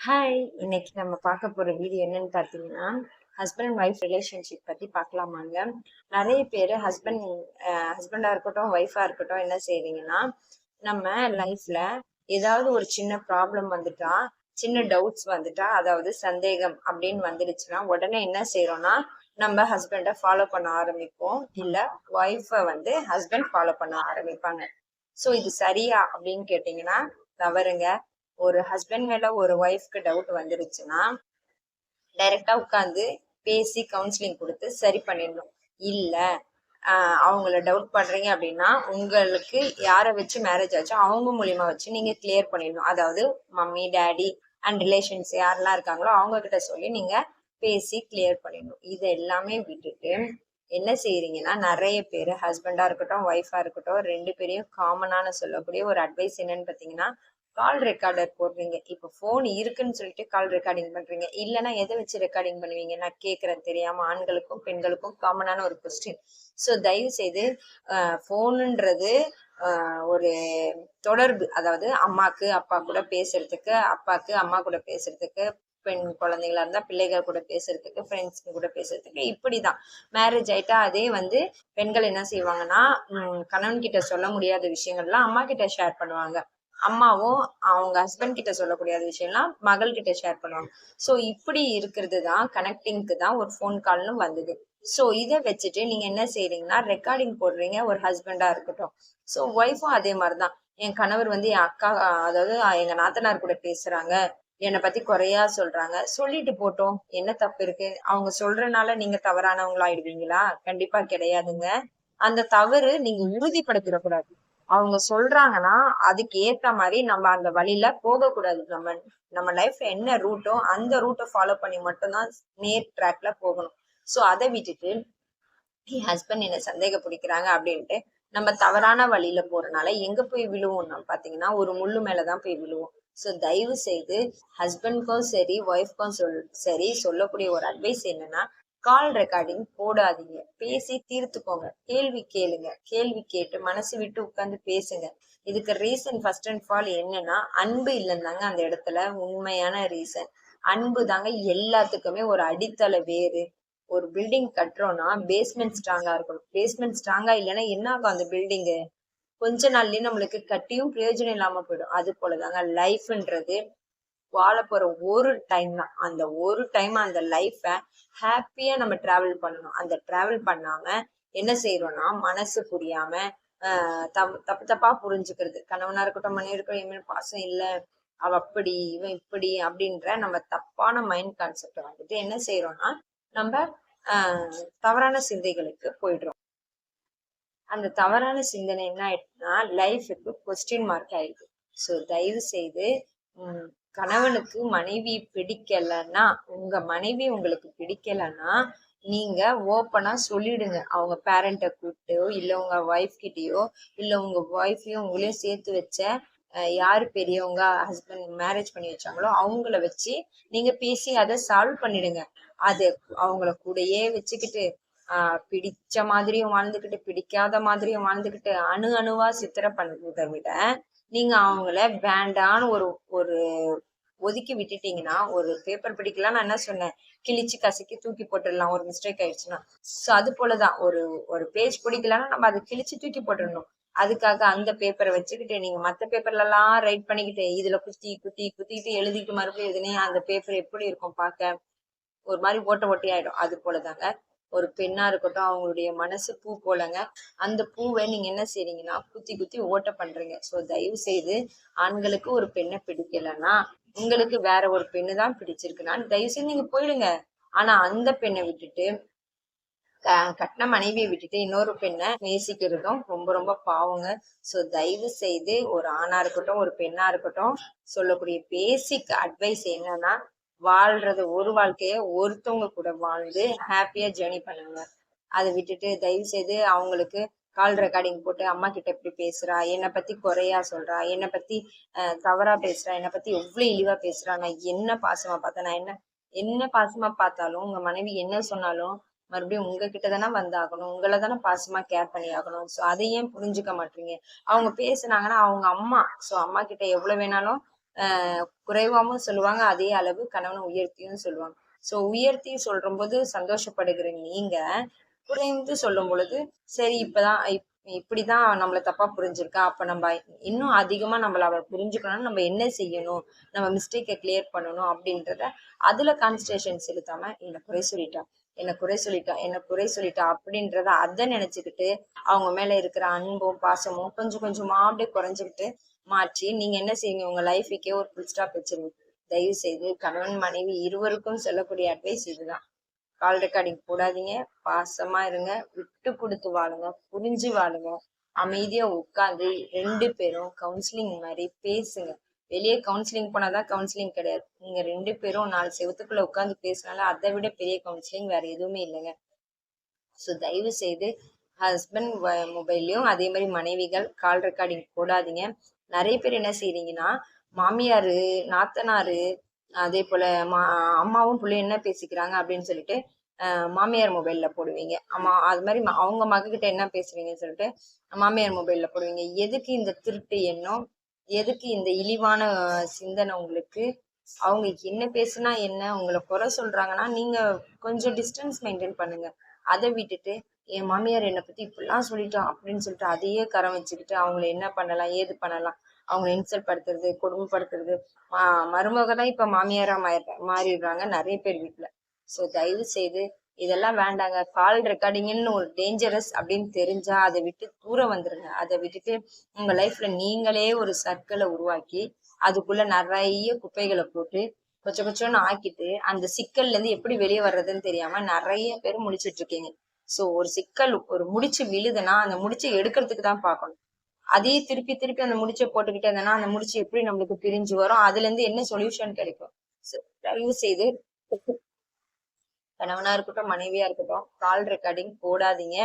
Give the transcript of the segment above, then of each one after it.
Hi இன்னைக்கு நம்ம பார்க்க போகிற வீடியோ என்னன்னு பார்த்தீங்கன்னா ஹஸ்பண்ட் அண்ட் ஒய்ஃப் ரிலேஷன்ஷிப் பற்றி பார்க்கலாமாங்க. நிறைய பேர் ஹஸ்பண்ட் ஹஸ்பண்டாக இருக்கட்டும் ஒய்ஃபாக இருக்கட்டும் என்ன செய்றீங்கன்னா நம்ம லைஃப்பில் ஏதாவது ஒரு சின்ன ப்ராப்ளம் வந்துட்டா சின்ன டவுட்ஸ் வந்துட்டா அதாவது சந்தேகம் அப்படின்னு வந்துடுச்சுன்னா உடனே என்ன செய்யறோம்னா நம்ம ஹஸ்பண்டை ஃபாலோ பண்ண ஆரம்பிப்போம். இல்லை ஒய்ஃபை வந்து ஹஸ்பண்ட் ஃபாலோ பண்ண ஆரம்பிப்பாங்க. ஸோ இது சரியா அப்படின்னு கேட்டிங்கன்னா தவறுங்க. ஒரு ஹஸ்பண்ட் மேல ஒரு ஒய்ஃப்க்கு டவுட் வந்துருச்சுன்னா டைரக்டா உட்காந்து பேசி கவுன்சிலிங் கொடுத்து சரி பண்ணிடணும். இல்ல அவங்கள டவுட் பண்றீங்க அப்படின்னா உங்களுக்கு யாரை வச்சு மேரேஜ் ஆச்சோ அவங்க மூலியமா வச்சு நீங்க கிளியர் பண்ணிடணும். அதாவது மம்மி டேடி அண்ட் ரிலேஷன்ஸ் யாரெல்லாம் இருக்காங்களோ அவங்க கிட்ட சொல்லி நீங்க பேசி கிளியர் பண்ணிடணும். இது எல்லாமே விட்டுட்டு என்ன செய்யறீங்கன்னா நிறைய பேர் ஹஸ்பண்டா இருக்கட்டும் ஒய்ஃபா இருக்கட்டும் ரெண்டு பேரையும் காமனான சொல்லக்கூடிய ஒரு அட்வைஸ் என்னன்னு பாத்தீங்கன்னா கால் ரெக்கார்டர் போடுறீங்க. இப்போ ஃபோன் இருக்குன்னு சொல்லிட்டு கால் ரெக்கார்டிங் பண்றீங்க. இல்லைன்னா எதை வச்சு ரெக்கார்டிங் பண்ணுவீங்க? நான் கேட்கறேன். தெரியாம ஆண்களுக்கும் பெண்களுக்கும் காமனான ஒரு கொஸ்டின் ஸோ தயவு செய்து ஃபோனுன்றது ஒரு தொடர்பு. அதாவது அம்மாக்கு அப்பா கூட பேசுறதுக்கு அப்பாக்கு அம்மா கூட பேசுறதுக்கு பெண் குழந்தைங்களா இருந்தா பிள்ளைகள் கூட பேசுறதுக்கு ஃப்ரெண்ட்ஸ் கூட பேசுறதுக்கு இப்படிதான். மேரேஜ் ஆயிட்டா அதே வந்து பெண்கள் என்ன செய்வாங்கன்னா கணவன் கிட்ட சொல்ல முடியாத விஷயங்கள்லாம் அம்மா கிட்ட ஷேர் பண்ணுவாங்க. அம்மாவும் அவங்க ஹஸ்பண்ட் கிட்ட சொல்லக்கூடிய விஷயம்லாம் மகள் கிட்ட ஷேர் பண்ணுவாங்க. ஸோ இப்படி இருக்கிறது தான் கனெக்டிங்க்கு தான் ஒரு ஃபோன் கால்னு வந்தது. ஸோ இதை வச்சுட்டு நீங்க என்ன செய்றீங்கன்னா ரெக்கார்டிங் போடுறீங்க ஒரு ஹஸ்பண்டா இருக்கட்டும். ஸோ ஒய்ஃபும் அதே மாதிரிதான். என் கணவர் வந்து என் அக்கா அதாவது எங்க நாத்தனார் கூட பேசுறாங்க. என்னை பத்தி குறையா சொல்றாங்க. சொல்லிட்டு போட்டோம். என்ன தப்பு இருக்கு? அவங்க சொல்றனால நீங்க தவறானவங்களா ஆயிடுவீங்களா? கண்டிப்பா கிடையாதுங்க. அந்த தவறு நீங்க உறுதிப்படுத்திடக்கூடாது. அவங்க சொல்றாங்கன்னா அதுக்கு ஏத்த மாதிரி நம்ம அந்த வழியில போகக்கூடாது. நம்ம நம்ம லைஃப்ல என்ன ரூட்டோ அந்த ரூட்டை ஃபாலோ பண்ணி மட்டும்தான் நேர் ட்ராக்ல போகணும். ஸோ அதை விட்டுட்டு என் ஹஸ்பண்ட் என்ன சந்தேக பிடிக்கிறாங்க அப்படின்ட்டு நம்ம தவறான வழியில போறனால எங்க போய் விழுவோம் பாத்தீங்கன்னா ஒரு முள்ளு மேலதான் போய் விழுவோம். ஸோ தயவு செய்து ஹஸ்பண்ட்க்கும் சரி ஒய்ஃப்க்கும் சொல் சரி சொல்லக்கூடிய ஒரு அட்வைஸ் என்னன்னா கால் ரெக்கார்டிங் போடாதீங்க. பேசி தீர்த்துக்கோங்க. கேள்வி கேளுங்க. கேள்வி கேட்டு மனசு விட்டு உட்காந்து பேசுங்க. இதுக்கு ரீசன் ஃபர்ஸ்ட் அண்ட் ஃபால் என்னன்னா அன்பு இல்லைந்தாங்க அந்த இடத்துல உண்மையான ரீசன் அன்பு தாங்க எல்லாத்துக்குமே ஒரு அடித்தள வேறு ஒரு பில்டிங் கட்டுறோம்னா பேஸ்மெண்ட் ஸ்ட்ராங்கா இருக்கணும். பேஸ்மெண்ட் ஸ்ட்ராங்கா இல்லைன்னா என்ன ஆகும் அந்த பில்டிங்கு கொஞ்ச நாள்லயே நம்மளுக்கு கட்டியும் பிரயோஜனம் இல்லாம போயிடும். அது போலதாங்க லைஃப்ன்றது வாழ போற ஒரு டைம் தான். அந்த ஒரு டைம் அந்த லைஃப ஹாப்பியா நம்ம டிராவல் பண்ணணும். அந்த டிராவல் பண்ணாம என்ன செய்யறோம்னா மனசு புரியாம தப்பு தப்பா புரிஞ்சுக்கிறது. கணவனா இருக்கட்டும் மனைவி இருக்கட்டும் இனிமேல் பாசம் இல்ல. அவ அப்படி இவன் இப்படி அப்படின்ற நம்ம தப்பான மைண்ட் கான்செப்ட் வந்துட்டு என்ன செய்யறோம்னா நம்ம தவறான சிந்தைகளுக்கு போயிடுறோம். அந்த தவறான சிந்தனை என்ன ஆயிடுச்சுன்னா லைஃபுக்கு கொஸ்டின் மார்க் ஆயிடுது. ஸோ தயவு செய்து கணவனுக்கு மனைவி பிடிக்கலன்னா உங்க மனைவி உங்களுக்கு பிடிக்கலன்னா நீங்க ஓப்பனா சொல்லிடுங்க. அவங்க பேரண்ட்டை கூப்பிட்டோ இல்ல உங்க ஒய்ஃப் கிட்டயோ இல்ல உங்க ஒய்ஃபையும் உங்களையும் சேர்த்து வச்ச யார் பெரியவங்க ஹஸ்பண்ட் மேரேஜ் பண்ணி வச்சாங்களோ அவங்கள வச்சு நீங்க பேசி அதை சால்வ் பண்ணிடுங்க. அது அவங்கள கூடயே வச்சுக்கிட்டு ஆஹ் பிடிச்ச மாதிரியும் வாழ்ந்துக்கிட்டு பிடிக்காத மாதிரியும் வாழ்ந்துக்கிட்டு அணு அணுவா சித்திர பண்றதை விட நீங்க அவங்கள வேண்டான்னு ஒரு ஒரு ஒதுக்கி விட்டுட்டீங்கன்னா ஒரு பேப்பர் படிக்கலாம் நான் என்ன சொன்னேன்? கிழிச்சு கசக்கி தூக்கி போட்டுடலாம். ஒரு மிஸ்டேக் ஆயிடுச்சுன்னா. ஸோ அது போலதான். ஒரு ஒரு பேஜ் பிடிக்கலன்னா நம்ம அதை கிழிச்சு தூக்கி போட்டுடணும். அதுக்காக அந்த பேப்பரை வச்சுக்கிட்டு நீங்க மத்த பேப்பர்ல எல்லாம் ரைட் பண்ணிக்கிட்டு இதுல குத்தி குத்தி குத்திட்டு எழுதிட்டு மறுபடியும் எதுனே அந்த பேப்பர் எப்படி இருக்கும் பார்க்க? ஒரு மாதிரி ஓட்ட ஓட்டி ஆயிடும் அது போலதாங்க. ஒரு பெண்ணா இருக்கட்டும் அவங்களுடைய மனசு பூ போலங்க. அந்த பூவை நீங்க என்ன செய்றீங்கன்னா குத்தி குத்தி ஓட்ட பண்றீங்க. ஸோ தயவு செய்து ஆண்களுக்கு ஒரு பெண்ணை பிடிக்கலன்னா உங்களுக்கு வேற ஒரு பெண்ணு தான் பிடிச்சிருக்குன்னா தயவு செஞ்சு நீங்க போயிடுங்க. ஆனா அந்த பெண்ணை விட்டுட்டு கட்டின மனைவியை விட்டுட்டு இன்னொரு பெண்ணை நேசிக்கிறதும் ரொம்ப ரொம்ப பாவங்க. ஸோ தயவு செய்து ஒரு ஆணா இருக்கட்டும் ஒரு பெண்ணா இருக்கட்டும் சொல்லக்கூடிய பேசிக் அட்வைஸ் என்னன்னா வாழ்றது ஒரு வாழ்க்கைய ஒருத்தவங்க கூட வாழ்ந்து ஹாப்பியா ஜேர்னி பண்ணுங்க. அதை விட்டுட்டு தயவு செய்து அவங்களுக்கு கால் ரெக்கார்டிங் போட்டு அம்மா கிட்ட எப்படி பேசுறா என்னை பத்தி குறையா சொல்றா என்னை பத்தி தவறா பேசுறா என்னை பத்தி எவ்வளவு இழிவா பேசுறா நான் என்ன பாசமா பார்த்தேன் நான் என்ன என்ன பாசமா பார்த்தாலும் உங்க மனைவி என்ன சொன்னாலும் மறுபடியும் உங்ககிட்ட தானே வந்தாகணும் உங்களை தானே பாசமா கேர் பண்ணி ஆகணும் ஸோ அதை ஏன் புரிஞ்சுக்க மாட்டீங்க? அவங்க பேசுனாங்கன்னா அவங்க அம்மா ஸோ அம்மா கிட்ட எவ்வளவு வேணாலும் குறைவாகவும் சொல்லுவாங்க அதே அளவு கணவனை உயர்த்தியும் சொல்லுவாங்க. ஸோ உயர்த்தி சொல்ற போது சந்தோஷப்படுகிற நீங்க குறைந்து சொல்லும் பொழுது சரி இப்பதான் இப்- இப்படிதான் நம்மளை தப்பா புரிஞ்சிருக்கா. அப்ப நம்ம இன்னும் அதிகமா நம்மள அவ புரிஞ்சுக்கணும்னு நம்ம என்ன செய்யணும்? நம்ம மிஸ்டேக்கை கிளியர் பண்ணணும் அப்படின்றத அதுல கான்சன்ட்ரேஷன் செலுத்தாம என்னை குறை சொல்லிட்டா? என்ன குறை சொல்லிட்டா? என்ன குறை சொல்லிட்டா? அப்படின்றத அதை நினைச்சுக்கிட்டு அவங்க மேல இருக்கிற அன்பும் பாசமும் கொஞ்சம் கொஞ்சமா அப்படியே குறைஞ்சுக்கிட்டு மாற்றி நீங்க என்ன செய்யுங்க உங்க லைஃபுக்கே ஒரு ஃபுல் ஸ்டாப் வச்சிருங்க. தயவு செய்து கணவன் மனைவி இருவருக்கும் சொல்லக்கூடிய அட்வைஸ் இதுதான். கால் ரெக்கார்டிங் போடாதீங்க. பாசமா இருங்க. விட்டு கொடுத்து வாழுங்க. புரிஞ்சு வாழுங்க. அமைதியா உட்காந்து ரெண்டு பேரும் கவுன்சிலிங் மாதிரி பேசுங்க. வெளியே கவுன்சிலிங் போனாதான் கவுன்சிலிங் கிடையாது. நீங்க ரெண்டு பேரும் நாலு செவத்துக்குள்ள உட்காந்து பேசினாலும் அதை விட பெரிய கவுன்சிலிங் வேற எதுவுமே இல்லைங்க. ஸோ தயவு செய்து ஹஸ்பண்ட் மொபைல்லையும் அதே மாதிரி மனைவிகள் கால் ரெக்கார்டிங் போடாதீங்க. நிறைய பேர் என்ன செய்றீங்கன்னா மாமியாரு நாத்தனாரு அதே போல மா அம்மாவும் பிள்ளையும் என்ன பேசிக்கிறாங்க அப்படின்னு சொல்லிட்டு மாமியார் மொபைல்ல போடுவீங்க. அம்மா அது மாதிரி ம- அவங்க மகக்கிட்ட என்ன பேசுவீங்கன்னு சொல்லிட்டு மாமியார் மொபைல்ல போடுவீங்க. எதுக்கு இந்த திருட்டு எண்ணம்? எதுக்கு இந்த இழிவான சிந்தனை உங்களுக்கு? அவங்க என்ன பேசுனா என்ன? உங்களை குறை சொல்றாங்கன்னா நீங்க கொஞ்சம் டிஸ்டன்ஸ் மெயின்டைன் பண்ணுங்க. அதை விட்டுட்டு என் மாமியார் என்னை பத்தி இப்படிலாம் சொல்லிட்டோம் அப்படின்னு சொல்லிட்டு அதையே கரம் வச்சுக்கிட்டு அவங்கள என்ன பண்ணலாம் ஏது பண்ணலாம்? அவங்களை இன்சல்ட் படுத்துறது கொடுமைப்படுத்துறது மா- மருமக தான் இப்ப மாமியாரா மாறி மாறிடுறாங்க நிறைய பேர் வீட்டுல சோ தயவு செய்து இதெல்லாம் வேண்டாங்க. கால் ரெக்கார்டிங்னு ஒரு டேஞ்சரஸ் அப்படின்னு தெரிஞ்சா அதை விட்டு தூரம் வந்துருங்க. அதை விட்டுட்டு உங்க லைஃப்ல நீங்களே ஒரு சர்க்கிளை உருவாக்கி அதுக்குள்ள நிறைய குப்பைகளை போட்டு கொஞ்சம் கொஞ்சம்னு ஆக்கிட்டு அந்த சிக்கல்ல இருந்து எப்படி வெளியே வர்றதுன்னு தெரியாம நிறைய பேர் முடிச்சிட்டு இருக்கீங்க. சோ ஒரு சிக்கல் ஒரு முடிச்சு விழுதுன்னா அந்த முடிச்சு எடுக்கிறதுக்கு தான் பார்க்கணும். அதையே திருப்பி திருப்பி அந்த முடிச்சை போட்டுக்கிட்டே இருந்தேன்னா அந்த முடிச்சு எப்படி நம்மளுக்கு பிரிஞ்சு வரும்? அதுல இருந்து என்ன சொல்யூஷன் கிடைக்கும்? தயவு செய்து கணவனா இருக்கட்டும் மனைவியா இருக்கட்டும் கால் ரெக்கார்டிங் போடாதீங்க.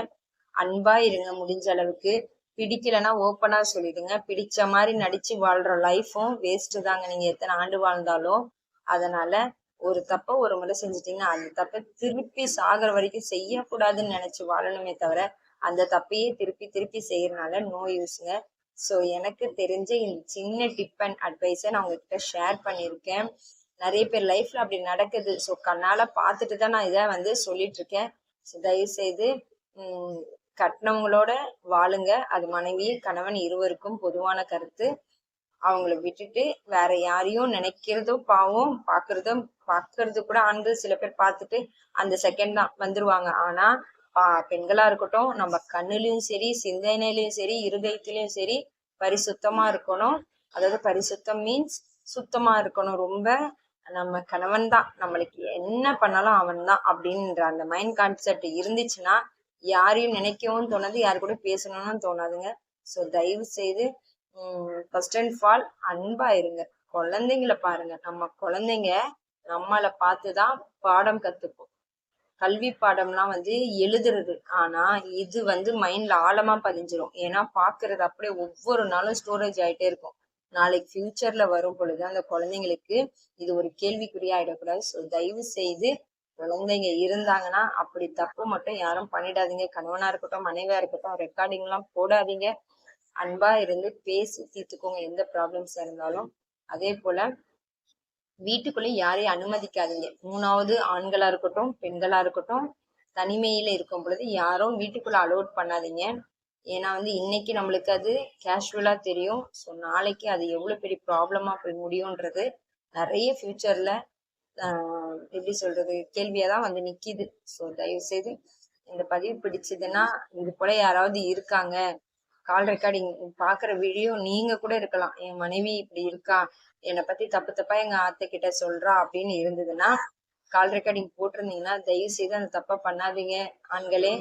அன்பா இருங்க முடிஞ்ச அளவுக்கு. பிடிக்கலன்னா ஓப்பனா சொல்லிடுங்க. பிடிச்ச மாதிரி நடிச்சு வாழ்ற லைஃபும் வேஸ்ட் தாங்க. நீங்க எத்தனை ஆண்டு வாழ்ந்தாலும் அதனால ஒரு தப்ப ஒரு முறை செஞ்சுட்டீங்கன்னா அந்த தப்பை திருப்பி சாகிற வரைக்கும் செய்யக்கூடாதுன்னு நினைச்சு வாழணுமே தவிர அந்த தப்பையே திருப்பி திருப்பி செய்யறதுனால நோ யூஸ்ங்க ஸோ எனக்கு தெரிஞ்ச இந்த சின்ன டிப் அண்ட் அட்வைஸை நான் உங்ககிட்ட ஷேர் பண்ணியிருக்கேன். நிறைய பேர் லைஃப்ல அப்படி நடக்குது. ஸோ கண்ணால பார்த்துட்டு தான் நான் இதை வந்து சொல்லிட்டு இருக்கேன் தயவு செய்து கட்டினவங்களோட வாழுங்க. அது மனைவி கணவன் இருவருக்கும் பொதுவான கருத்து. அவங்கள விட்டுட்டு வேற யாரையும் நினைக்கிறதும் பாவம் பாக்குறதும் பாக்குறது கூட ஆண்கள் சில பேர் பார்த்துட்டு அந்த செகண்ட் தான் வந்துருவாங்க. ஆனா பெண்களா இருக்கட்டும் நம்ம கண்ணுலயும் சரி சிந்தனையிலயும் சரி இருதயத்திலயும் சரி பரிசுத்தமா இருக்கணும். அதாவது பரிசுத்தம் மீன்ஸ் சுத்தமா இருக்கணும். ரொம்ப நம்ம கணவன் தான். நம்மளுக்கு என்ன பண்ணாலும் அவன் தான் அப்படின்ற அந்த மைண்ட் கான்செப்ட் இருந்துச்சுன்னா யாரையும் நினைக்கவும் தோணாது யாரு கூட பேசணும்னு தோணாதுங்க. ஸோ தயவு செய்து ஃபர்ஸ்ட் அண்ட் ஃபால் அன்பா இருங்க. குழந்தைங்கள பாருங்க. நம்ம குழந்தைங்க நம்மளை பார்த்துதான் பாடம் கத்துப்போம் கல்வி பாடம்லாம் வந்து எழுதுறது. ஆனா இது வந்து மைண்ட்ல ஆழமா பதிஞ்சிரும். ஏன்னா பாக்குறது அப்படியே ஒவ்வொரு நாளும் ஸ்டோரேஜ் ஆயிட்டே இருக்கும். நாளைக்கு ஃபியூச்சர்ல வரும் பொழுது அந்த குழந்தைங்களுக்கு இது ஒரு கேள்விக்குறியா ஆயிடக்கூடாது. ஸோ தயவு செய்து குழந்தைங்க இருந்தாங்கன்னா அப்படி தப்பு மட்டும் யாரும் பண்ணிடாதீங்க. கணவனா இருக்கட்டும் மனைவியா இருக்கட்டும் ரெக்கார்டிங் எல்லாம் போடாதீங்க. அன்பா இருந்து பேசி தீர்த்துக்கோங்க. எந்த ப்ராப்ளம்ஸ் இருந்தாலும். அதே போல வீட்டுக்குள்ளே யாரையும் அனுமதிக்காதீங்க. மூணாவது ஆண்களா இருக்கட்டும் பெண்களா இருக்கட்டும் தனிமையில இருக்கும் பொழுது யாரும் வீட்டுக்குள்ள அலோட் பண்ணாதீங்க. ஏன்னா வந்து இன்னைக்கு நம்மளுக்கு அது கேஷுவலா தெரியும். ஸோ நாளைக்கு அது எவ்வளவு பெரிய ப்ராப்ளமா போய் முடியும்ன்றது நிறைய ஃபியூச்சர்ல எப்படி சொல்றது கேள்வியா தான் வந்து நிக்கிது. ஸோ தயவு செய்து இந்த பதிவு பிடிச்சதுன்னா இது போல யாராவது இருக்காங்க கால் ரெக்கார்டிங் பாக்குற வீடியோ நீங்க கூட இருக்கலாம். என் மனைவி இப்படி இருக்கா என்னை பத்தி தப்பு தப்பா எங்க ஆத்தை கிட்ட சொல்றா அப்படின்னு இருந்ததுன்னா கால் ரெக்கார்டிங் போட்டிருந்தீங்கன்னா தயவு செய்து அந்த தப்பை பண்ணாதீங்க. ஆண்களே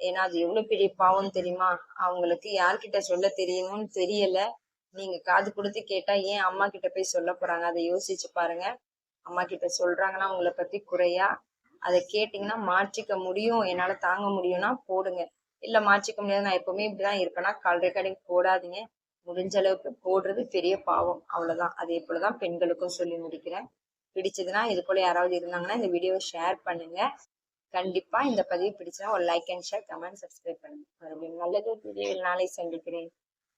ஏன்னா அது எவ்வளவு பெரிய பாவம் தெரியுமா? அவங்களுக்கு யார்கிட்ட சொல்ல தெரியணும்னு தெரியல. நீங்க காது கொடுத்து கேட்டா ஏன் அம்மா கிட்ட போய் சொல்ல போறாங்க? அதை யோசிச்சு பாருங்க. அம்மா கிட்ட சொல்றாங்கன்னா உங்களை பத்தி குறையா? அதை கேட்டீங்கன்னா மாற்றிக்க முடியும். என்னால தாங்க முடியும்னா போடுங்க. இல்ல மாற்றிக்க முடியாது. நான் எப்பவுமே இப்படிதான் இருப்பேன்னா கால் ரெக்கார்டிங் போடாதீங்க. முடிஞ்ச அளவுக்கு போடுறது பெரிய பாவம். அவ்வளவுதான். அதே போலதான் பெண்களுக்கும் சொல்லி முடிக்கிறேன். பிடிச்சதுன்னா இது போல யாராவது இருந்தாங்கன்னா இந்த வீடியோவை ஷேர் பண்ணுங்க. கண்டிப்பா இந்த பதிவு பிடிச்சா ஒரு like and share comment subscribe பண்ணுங்க. மறுபடியும் நல்லது. வீடியோவில் நாளை சந்திக்கிறேன்.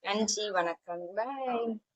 நன்றி. வணக்கம். பாய்